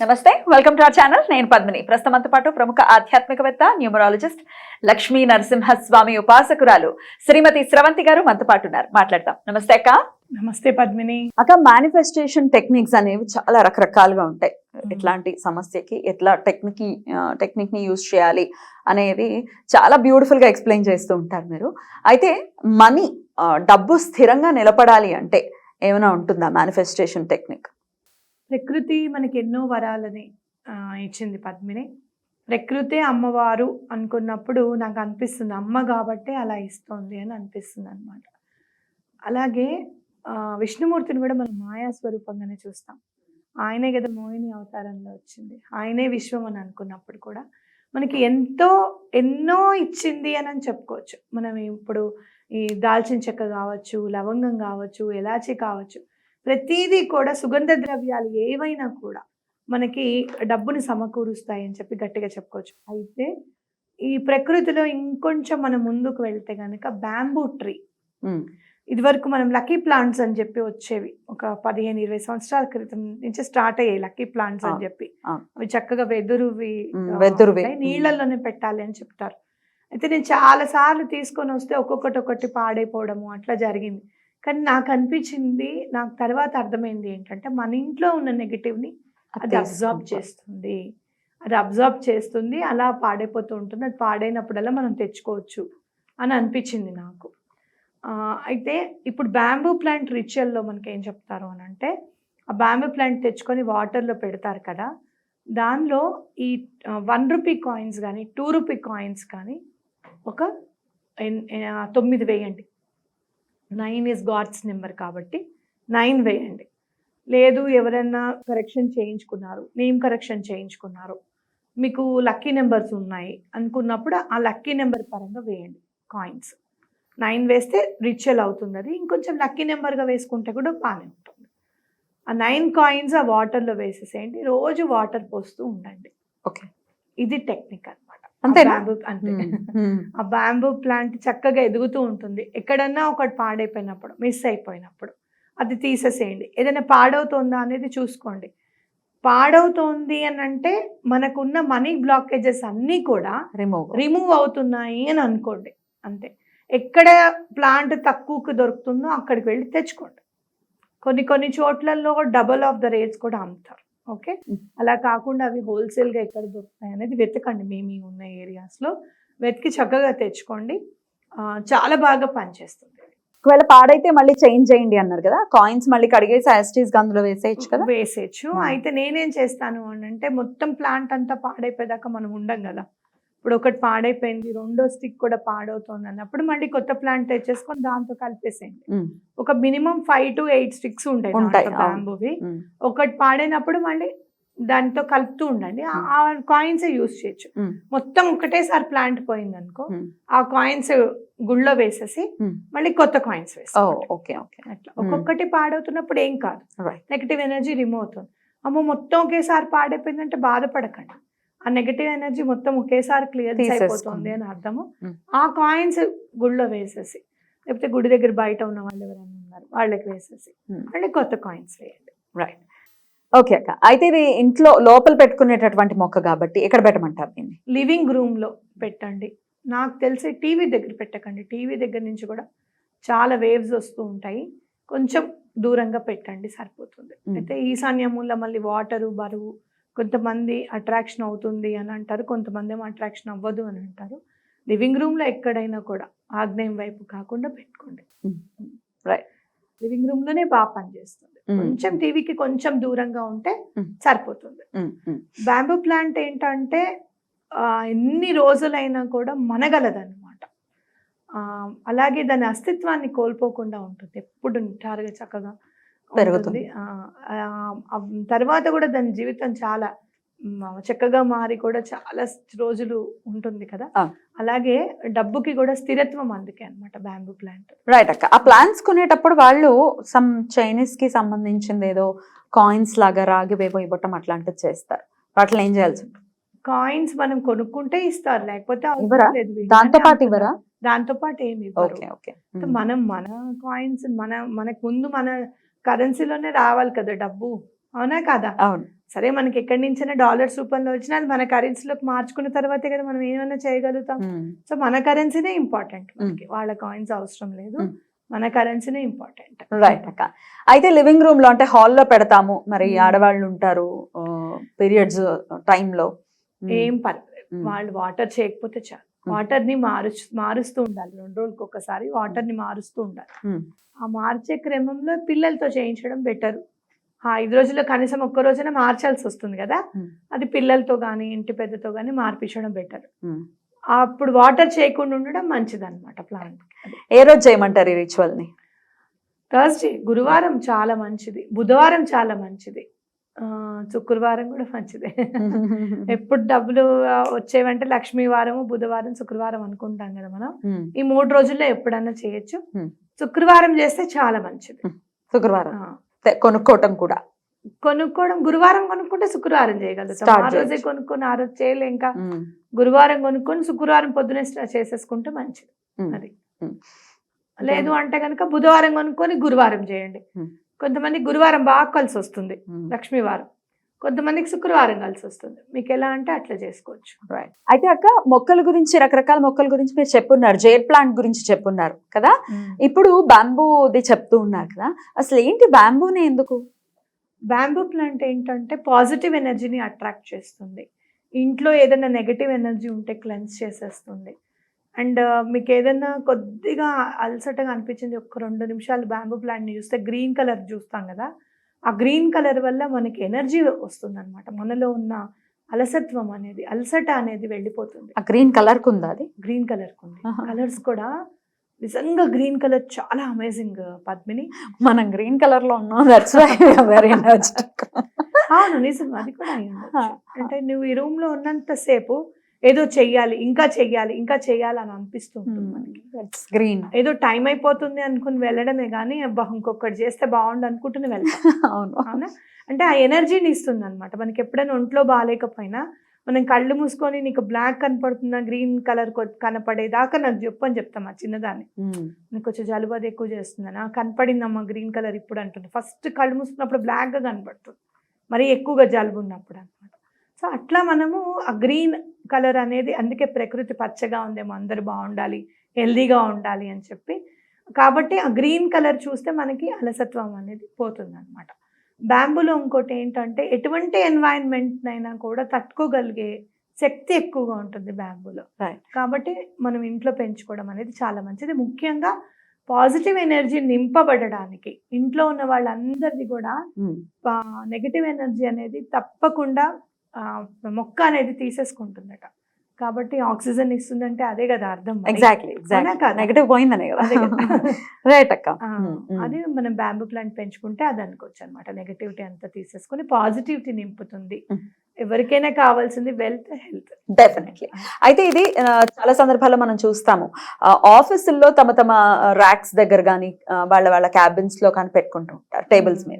నమస్తే welcome to our channel నేను పద్మిని. ప్రస్తుతంతో పాటు ప్రముఖ ఆధ్యాత్మికవేత్త న్యూమరాలజిస్ట్ లక్ష్మీ నరసింహస్వామి ఉపాసకురాలు శ్రీమతి స్రవంతి గారు మనతో పాటు ఉన్నారు. మాట్లాడతాం నమస్తే అక్క. నమస్తే పద్మిని. అక్క మేనిఫెస్టేషన్ టెక్నిక్స్ అనేవి చాలా రకరకాలుగా ఉంటాయి. ఇట్లాంటి సమస్యకి ఎట్లా టెక్నిక్ టెక్నిక్ని యూజ్ చేయాలి అనేది చాలా బ్యూటిఫుల్గా ఎక్స్ప్లెయిన్ చేస్తూ ఉంటారు మీరు. అయితే మనీ డబ్బు స్థిరంగా నిలబడాలి అంటే ఏమైనా ఉంటుందా మేనిఫెస్టేషన్ టెక్నిక్ ప్రకృతి మనకి ఎన్నో వరాలని ఇచ్చింది పద్మిని. ప్రకృతే అమ్మవారు అనుకున్నప్పుడు నాకు అనిపిస్తుంది అమ్మ కాబట్టే అలా ఇస్తోంది అని అనిపిస్తుంది అనమాట అలాగే విష్ణుమూర్తిని కూడా మనం మాయా స్వరూపంగానే చూస్తాం. ఆయనే కదా మోహిని అవతారంలో వచ్చింది. ఆయనే విశ్వం అని అనుకున్నప్పుడు కూడా మనకి ఎంతో ఎన్నో ఇచ్చింది అని అని చెప్పుకోవచ్చు. మనం ఇప్పుడు ఈ దాల్చిన చెక్క కావచ్చు లవంగం కావచ్చు ఎలాచి కావచ్చు ప్రతిదీ కూడా సుగంధ ద్రవ్యాలు ఏవైనా కూడా మనకి డబ్బుని సమకూరుస్తాయి అని చెప్పి గట్టిగా చెప్పుకోవచ్చు. అయితే ఈ ప్రకృతిలో ఇంకొంచెం మనం ముందుకు వెళ్తే కనుక బ్యాంబూ ట్రీ. ఇదివరకు మనం లక్కీ ప్లాంట్స్ అని చెప్పి వచ్చేవి. ఒక పదిహేను ఇరవై సంవత్సరాల క్రితం నుంచి స్టార్ట్ అయ్యాయి లక్కీ ప్లాంట్స్ అని చెప్పి. అవి చక్కగా వెదురువి వెదురువి. నీళ్ళల్లోనే పెట్టాలి అని చెప్తారు. అయితే నేను చాలా సార్లు తీసుకొని వస్తే ఒక్కొక్కటి ఒకటి పాడైపోవడము అట్లా జరిగింది. కానీ నాకు అనిపించింది నాకు తర్వాత అర్థమైంది ఏంటంటే మన ఇంట్లో ఉన్న నెగిటివ్ని అది అబ్జార్బ్ చేస్తుంది. అది అబ్జార్బ్ చేస్తుంది అలా పాడైపోతూ ఉంటుంది. అది పాడైనప్పుడల్లా మనం తెచ్చుకోవచ్చు అని అనిపించింది నాకు. అయితే ఇప్పుడు బ్యాంబూ ప్లాంట్ రిచువల్లో మనకి ఏం చెప్తారు అని అంటే ఆ బ్యాంబూ ప్లాంట్ తెచ్చుకొని వాటర్లో పెడతారు కదా దానిలో ఈ వన్ రూపీ కాయిన్స్ కానీ టూ రూపీ కాయిన్స్ కానీ ఒక తొమ్మిది వేయండి. నైన్ ఇస్ గాడ్స్ నెంబర్ కాబట్టి నైన్ వేయండి. లేదు ఎవరైనా కరెక్షన్ చేయించుకున్నారు నేమ్ కరెక్షన్ చేయించుకున్నారు మీకు లక్కీ నెంబర్స్ ఉన్నాయి అనుకున్నప్పుడు ఆ లక్కీ నెంబర్ పరంగా వేయండి కాయిన్స్ నైన్ వేస్తే రిచువల్ అవుతుంది అది. ఇంకొంచెం లక్కీ నెంబర్గా వేసుకుంటే కూడా బాగానే ఉంటుంది. ఆ నైన్ కాయిన్స్ ఆ వాటర్లో వేసేసేయండి. రోజు వాటర్ పోస్తూ ఉండండి. ఓకే ఇది టెక్నిక్ అనమాట అంతేనా? అంతే. ఆ బ్యాంబూ ప్లాంట్ చక్కగా ఎదుగుతూ ఉంటుంది. ఎక్కడన్నా ఒకటి పాడైపోయినప్పుడు మిస్ అయిపోయినప్పుడు అది తీసేసేయండి. ఏదైనా పాడవుతుందా అనేది చూసుకోండి. పాడవుతోంది అని అంటే మనకున్న మనీ బ్లాకేజెస్ అన్నీ కూడా రిమూవ్ రిమూవ్ అవుతున్నాయి అని అనుకోండి. అంతే. ఎక్కడ ప్లాంట్ తక్కువకు దొరుకుతుందో అక్కడికి వెళ్ళి తెచ్చుకోండి. కొన్ని కొన్ని చోట్లలో డబల్ ఆఫ్ ద రేట్స్ కూడా అమ్ముతారు. ఓకే. అలా కాకుండా అవి హోల్సేల్గా ఎక్కడ దొరుకుతాయి అనేది వెతకండి మీ మీ ఉన్న ఏరియాస్లో. వెతికి చక్కగా తెచ్చుకోండి. చాలా బాగా పనిచేస్తుంది. ఒకవేళ పాడైతే మళ్ళీ చేంజ్ చేయండి అన్నారు కదా? కాయిన్స్ మళ్ళీ కడిగేసి యాస్టీస్ అందులో వేసేయచ్చు కదా? వేసేయచ్చు. అయితే నేనేం చేస్తాను అని అంటే మొత్తం ప్లాంట్ అంతా పాడైపోయేదాకా మనం ఉండం కదా? ఇప్పుడు ఒకటి పాడైపోయింది రెండో స్టిక్ కూడా పాడవుతుంది అన్నప్పుడు మళ్ళీ కొత్త ప్లాంట్ తెచ్చేసుకొని దాంతో కలిపేసేయండి. ఒక minimum five to eight sticks ఉంటాయి. బ్యాంబూవి. ఒకటి పాడైనప్పుడు మళ్ళీ దాంతో కలుపుతూ ఉండండి. ఆ- కాయిన్స్ యూస్ చేయొచ్చు. మొత్తం ఒకటేసారి ప్లాంట్ పోయింది అనుకో ఆ కాయిన్స్ గుళ్ళో వేసేసి. మళ్ళీ కొత్త కాయిన్స్ ఓకే ఓకే. అట్లా. ఒక్కొక్కటి పాడవుతున్నప్పుడు ఏం కాదు. నెగిటివ్ ఎనర్జీ రిమూవ్ అవుతుంది. అమ్మో మొత్తం ఒకేసారి పాడైపోయిందంటే బాధపడకండి. ఆ నెగిటివ్ ఎనర్జీ మొత్తం ఒకేసారి క్లియర్. అయిపోతుంది అని అర్థము. ఆ కాయిన్స్ గుళ్ళో వేసేసి లేకపోతే గుడి దగ్గర బయట ఉన్న వాళ్ళు ఎవరైనా ఉన్నారు వాళ్ళకి వేసేసి. మళ్ళీ కొత్త కాయిన్స్ వేయండి. రైట్ ఓకే అక్క. అయితే ఇది ఇంట్లో లోపల పెట్టుకునేటటువంటి మొక్క కాబట్టి ఎక్కడ పెట్టమంటారు దీన్ని? లివింగ్ రూమ్లో పెట్టండి. నాకు తెలిసి టీవీ దగ్గర పెట్టకండి. టీవీ దగ్గర నుంచి కూడా చాలా వేవ్స్ వస్తూ ఉంటాయి. కొంచెం దూరంగా పెట్టండి సరిపోతుంది. అయితే ఈశాన్యములో మళ్ళీ వాటరు బరువు కొంతమంది అట్రాక్షన్ అవుతుంది అని అంటారు కొంతమంది ఏమో అట్రాక్షన్ అవ్వదు అని అంటారు లివింగ్ రూమ్లో ఎక్కడైనా కూడా ఆగ్నేయం వైపు కాకుండా పెట్టుకోండి. Right. లివింగ్ రూమ్లోనే బాగా పనిచేస్తుంది. కొంచెం టీవీకి కొంచెం దూరంగా ఉంటే. సరిపోతుంది బ్యాంబూ ప్లాంట్ ఏంటంటే ఎన్ని రోజులైనా కూడా మనగలదన్నమాట అలాగే దాని అస్తిత్వాన్ని కోల్పోకుండా ఉంటుంది ఎప్పుడు నిటారుగా చక్కగా పెరుగుతుంది. తర్వాత కూడా దాని జీవితం చాలా చక్కగా మారి కూడా చాలా రోజులు ఉంటుంది కదా. అలాగే డబ్బుకి కూడా స్థిరత్వం అందుకే అన్నమాట బ్యాంబూ ప్లాంట్. రైట్ అక్క. ఆ ప్లాన్స్ కొనేటప్పుడు వాళ్ళు సమ్ చైనీస్కి సంబంధించింది ఏదో కాయిన్స్ లాగా రాగి వేవో ఇవ్వటం అట్లాంటివి చేస్తారు. వాటిలో ఏం చేయాల్సి ఉంటుంది కాయిన్స్ మనం కొనుక్కుంటే ఇస్తారు. లేకపోతే. దాంతో పాటు ఇవ్వరా? దాంతో పాటు ఏమి ఇవ్వరు. మనం మన కాయిన్స్ మన మనకు ముందు మన కరెన్సీలోనే రావాలి కదా డబ్బు. అవునా కాదా? అవును. సరే మనకి ఎక్కడి నుంచైనా డాలర్స్ రూపంలో వచ్చినా అది మన కరెన్సీలోకి మార్చుకున్న తర్వాతే కదా మనం ఏమైనా చేయగలుగుతాం. సో మన కరెన్సీనే ఇంపార్టెంట్ మనకి. వాళ్ళ కాయిన్స్ అవసరం లేదు. మన కరెన్సీనే ఇంపార్టెంట్. రైట్ అక్క. అయితే లివింగ్ రూమ్లో అంటే హాల్లో పెడతాము. మరి. ఆడవాళ్ళు ఉంటారు పీరియడ్స్ టైంలో. ఏం పర్లేదు వాళ్ళు వాటర్ చేయకపోతే చాలు. వాటర్ని మారు మారుస్తూ ఉండాలి. రెండు రోజులకి ఒకసారి వాటర్ని మారుస్తూ ఉండాలి. ఆ మార్చే క్రమంలో పిల్లలతో చేయించడం బెటర్. ఆ ఐదు రోజుల్లో కనీసం ఒక్క రోజైనా మార్చాల్సి వస్తుంది కదా. అది పిల్లలతో కానీ ఇంటి పెద్దతో కానీ మార్పించడం బెటర్. అప్పుడు వాటర్ చేయకుండా ఉండడం మంచిది అనమాట ప్లాంట్ ఏ రోజు చేయమంటారు ఈ రిచువల్ని థర్స్డే గురువారం చాలా మంచిది. బుధవారం చాలా మంచిది. శుక్రవారం కూడా మంచిదే. ఎప్పుడు డబ్బులు వచ్చేవంటే లక్ష్మీ వారము బుధవారం శుక్రవారం అనుకుంటాం కదా మనం. ఈ మూడు రోజుల్లో ఎప్పుడన్నా చేయొచ్చు. శుక్రవారం చేస్తే చాలా మంచిది. శుక్రవారం. కొనుక్కోవటం కూడా. కొనుక్కోవడం గురువారం కొనుక్కుంటే శుక్రవారం చేయగలుగుతాం. ఆ రోజే. కొనుక్కొని ఆ రోజు చేయలే ఇంకా గురువారం కొనుక్కొని శుక్రవారం పొద్దునే చేసేసుకుంటే మంచిది. అది. లేదు అంటే కనుక బుధవారం కొనుక్కొని గురువారం చేయండి. కొంతమంది గురువారం బాగా కలిసి వస్తుంది ఉమ్. లక్ష్మీవారం కొంతమందికి శుక్రవారం కలిసి వస్తుంది మీకు ఎలా అంటే అట్లా చేసుకోవచ్చు. Right. అయితే అక్క మొక్కల గురించి రకరకాల మొక్కల గురించి మీరు చెప్పున్నారు. జైల్ ప్లాంట్ గురించి చెప్పున్నారు కదా? ఇప్పుడు బాంబూది చెప్తూ ఉన్నారు కదా? అసలు ఏంటి బాంబూనే ఎందుకు? బ్యాంబూ ప్లాంట్ ఏంటంటే పాజిటివ్ ఎనర్జీని అట్రాక్ట్ చేస్తుంది. ఇంట్లో ఏదైనా నెగటివ్ ఎనర్జీ ఉంటే క్లెన్స్ చేసేస్తుంది. అండ్ మీకు ఏదైనా కొద్దిగా అలసటగా అనిపించింది ఒక రెండు నిమిషాలు బ్యాంబూ ప్లాంట్ని చూస్తే గ్రీన్ కలర్ చూస్తాం కదా ఆ గ్రీన్ కలర్ వల్ల మనకి ఎనర్జీ వస్తుంది అనమాట మనలో ఉన్న అలసత్వం అనేది అలసట అనేది వెళ్ళిపోతుంది. ఆ గ్రీన్ కలర్ కుందా అది? గ్రీన్ కలర్ ఉంది. ఆహా. కలర్స్ కూడా నిజంగా గ్రీన్ కలర్ చాలా అమేజింగ్ పద్మిని. మనం గ్రీన్ కలర్లో ఉన్నాం దట్స్ వెరీ ఎనర్జెటిక్ అవును నిజం అది కూడా. అంటే నువ్వు ఈ రూమ్లో ఉన్నంత సేపు ఏదో చెయ్యాలి ఇంకా చెయ్యాలి ఇంకా చెయ్యాలి అని అనిపిస్తూ ఉంటుంది మనకి. గ్రీన్ ఏదో టైం అయిపోతుంది అనుకుని వెళ్ళడమే కానీ అబ్బా ఇంకొకటి చేస్తే బాగుండు అనుకుంటూనే వెళ్తాం. అవును. అవునా? అంటే ఆ ఎనర్జీని ఇస్తుంది అనమాట మనకి ఎప్పుడైనా ఒంట్లో బాగాలేకపోయినా మనం కళ్ళు మూసుకొని నీకు బ్లాక్ కనపడుతుందా గ్రీన్ కలర్ కనపడేదాకా నాకు చెప్పు అని చెప్తాం ఆ చిన్నదాన్ని. ఉమ్, నీకు కొంచెం జలుబు అది ఎక్కువ చేస్తుందని? కనపడిందమ్మా గ్రీన్ కలర్ ఇప్పుడు అంటుంది. ఫస్ట్ కళ్ళు మూసుకున్నప్పుడు బ్లాక్గా కనపడుతుంది. మరీ ఎక్కువగా జలుబు ఉన్నప్పుడు సో అట్లా మనము ఆ గ్రీన్ కలర్ అనేది అందుకే ప్రకృతి పచ్చగా ఉందేమో అందరు బాగుండాలి హెల్దీగా ఉండాలి అని చెప్పి. కాబట్టి ఆ గ్రీన్ కలర్ చూస్తే మనకి అలసత్వం అనేది పోతుంది అనమాట బ్యాంబులో ఇంకోటి ఏంటంటే ఎటువంటి ఎన్వైరన్మెంట్ అయినా కూడా తట్టుకోగలిగే శక్తి ఎక్కువగా ఉంటుంది బ్యాంబులో. కాబట్టి మనం ఇంట్లో పెంచుకోవడం అనేది చాలా మంచిది. ముఖ్యంగా పాజిటివ్ ఎనర్జీ నింపబడడానికి ఇంట్లో ఉన్న వాళ్ళందరిది కూడా ఉమ్, నెగటివ్ ఎనర్జీ అనేది తప్పకుండా మొక్క అనేది తీసేసుకుంటుందట. కాబట్టి ఆక్సిజన్ ఇస్తుందంటే అదే కదా అర్థం. ఎగ్జాక్ట్లీ? నెగటివ్ పోయిందనే కదా. రైట్ అక్క. ఉమ్, ఉమ్. అది మనం బ్యాంబూ ప్లాంట్ పెంచుకుంటే అది అనుకోవచ్చు అనమాట నెగటివిటీ అంతా తీసేసుకుని పాజిటివిటీ నింపుతుంది. Mm. ఎవరికైనా కావాల్సింది వెల్త్ హెల్త్ డెఫినెట్లీ అయితే ఇది చాలా సందర్భాల్లో మనం చూస్తాము. ఆఫీసుల్లో తమ తమ ర్యాక్స్ దగ్గర కానీ వాళ్ళ వాళ్ళ క్యాబిన్స్లో కానీ పెట్టుకుంటూ ఉంటారు టేబుల్స్ మీద.